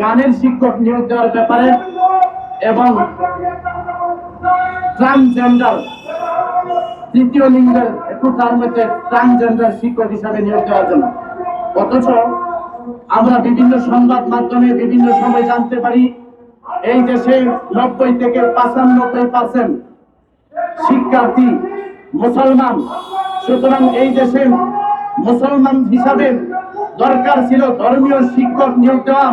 গানের শিক্ষক নিয়োগ দেওয়ার ব্যাপারে এবং ট্রান্সজেন্ডার তৃতীয় লিঙ্গের একটু তার মধ্যে ট্রান্সজেন্ডার শিক্ষক হিসাবে নিয়োগ দেওয়ার জন্য। অথচ আমরা বিভিন্ন সংবাদ মাধ্যমে বিভিন্ন সময় জানতে পারি, এই দেশে নব্বই থেকে পঁচানব্বই পার্সেন্ট শিক্ষার্থী মুসলমান। সুতরাং এই দেশে মুসলমান হিসাবে দরকার ছিল ধর্মীয় শিক্ষক নিয়োগ দেওয়া।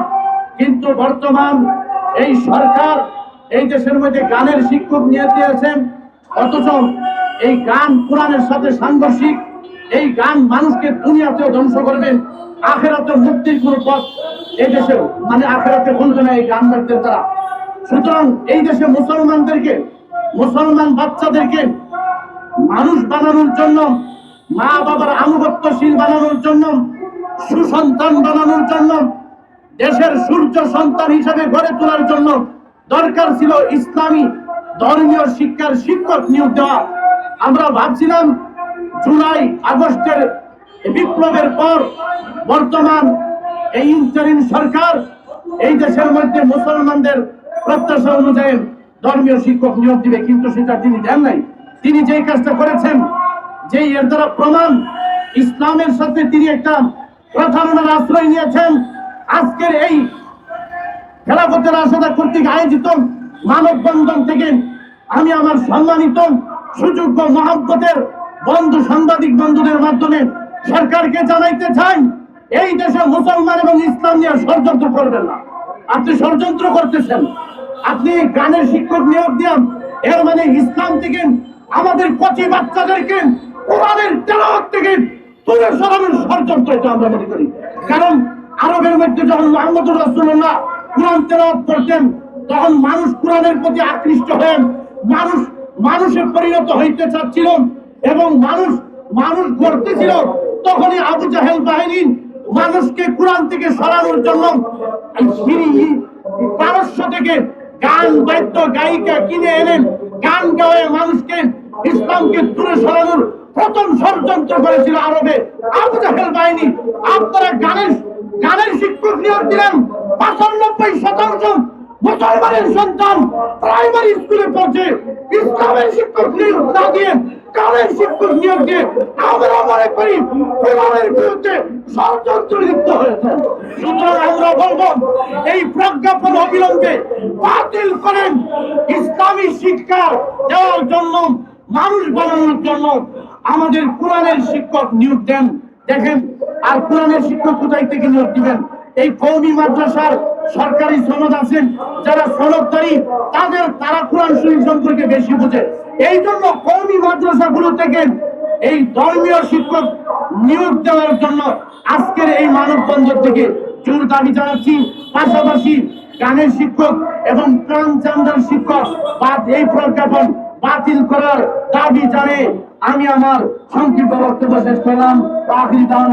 কিন্তু বর্তমান এই সরকার এই দেশের মধ্যে গানের শিক্ষক নিয়োগ দিয়েছেন, অথচ এই গান কোরআনের সাথে সাংঘর্ষিক, এই গান মানুষকে দুনিয়াতেও ধ্বংস করবেন আখেরাতে মুক্তির কোন পথ এই দেশে মানে আখেরাতে খুলবে না এই গান বাদ্যের দ্বারা। সুতরাং এই দেশে মুসলমানদেরকে, মুসলমান বাচ্চাদেরকে মানুষ বানানোর জন্য মা বাবার আনুগত্যশীল বানানোর জন্য, সুসন্তান বানানোর জন্য দেশের সূর্য সন্তান হিসেবে গড়ে তোলার জন্য দরকার ছিল ইসলামী ধর্মীয় শিক্ষার শিক্ষক নিয়োগ দেওয়া। আমরা ভাবছিলাম জুলাই, আগস্টের বিপ্লবের পর বর্তমান এই ইন্টারিম সরকার এই দেশের মধ্যে মুসলমানদের প্রত্যাশা অনুযায়ী ধর্মীয় শিক্ষক নিয়োগ দিবে, কিন্তু সেটা তিনি দেন নাই। তিনি যেই কাজটা করেছেন যে এর দ্বারা প্রমাণ, ইসলামের সাথে তিনি একটা প্রতারণার আশ্রয় নিয়েছেন আজকের এই খেলাফতের আসাদা কর্তৃক আয়োজিত মানববন্ধন থেকে আমি আমার সম্মানিত সুযোগ্য মহাব্বতের বন্ধু, সাংবাদিক বন্ধুদের মাধ্যমে সরকারকে জানাইতে চাই, এই দেশে মুসলমান এবং ইসলাম নিয়ে ষড়যন্ত্র করবেন না। আপনি ষড়যন্ত্র করতেছেন। আপনি গানের শিক্ষক নিয়োগ দিয়ান এর মানে ইসলাম থেকে আমাদের কচি বাচ্চাদেরকে কোরআনের তেলাওয়াত থেকে তুলে সরানোর ষড়যন্ত্র এটা আমরা মনে করি। আরবের মধ্যে যখন মোহাম্মদ রাসূলুল্লাহ কোরআন তেলাওয়াত করতেন, তখন মানুষ কোরআনের প্রতি আকৃষ্ট হয়ে মানুষ, মানুষে পরিণত হইতে চাচ্ছিল এবং মানুষ মানুষ গড়তেছিল তখনই আবু জাহেল বাহিনী মানুষকে কোরআন থেকে সরানোর জন্য পারস্য থেকে গান, বাদ্য, গায়িকা কিনে এলেন গান গাওয়ায় মানুষকে ইসলামকে দূরে সরানোর প্রথম ষড়যন্ত্র করেছিল আরবে। আবু জাহেল বাহিনী আপনারা গানের গানের শিক্ষক নিয়োগ দিলেন পঁচানব্বই শতাংশ মুসলমানের সন্তান প্রাইমারি স্কুলে পড়ছে। ইসলামের শিক্ষক নিয়োগ না দিয়ে গানের শিক্ষক নিয়োগ দিয়ে আমরা মনে করি বিরুদ্ধে ষড়যন্ত্র লিপ্ত হয়েছে। সুতরাং আমরা বলব, এই প্রজ্ঞাপন অবিলম্বে বাতিল করেন। ইসলামী শিক্ষা দেওয়ার জন্য, মানুষ বানানোর জন্য আমাদের কোরআনের শিক্ষক নিয়োগ দেন। দেখেন, আর কোরআনের শিক্ষক কোথায় থেকে নিয়োগ দিবেন? এই কৌমি মাদ্রাসার সরকারি সনদ আছেন, যারা সনদদারি তাদের, তারা কোরআন শরীফ সম্পর্কে বেশি বোঝে। এই জন্য কৌমি মাদ্রাসাগুলো থেকে এই ধর্মীয় শিক্ষক নিয়োগ দেওয়ার জন্য আজকের এই মানববন্ধন থেকে জোর দাবি জানাচ্ছি। পাশাপাশি গানের শিক্ষক এবং প্রাণ চান্দার শিক্ষক বা এই প্রজ্ঞাপন বাতিল করার দাবি জানে আমি আমার সংক্ষিপ্ত বক্তব্য শেষ করলাম আখরি দাওয়ান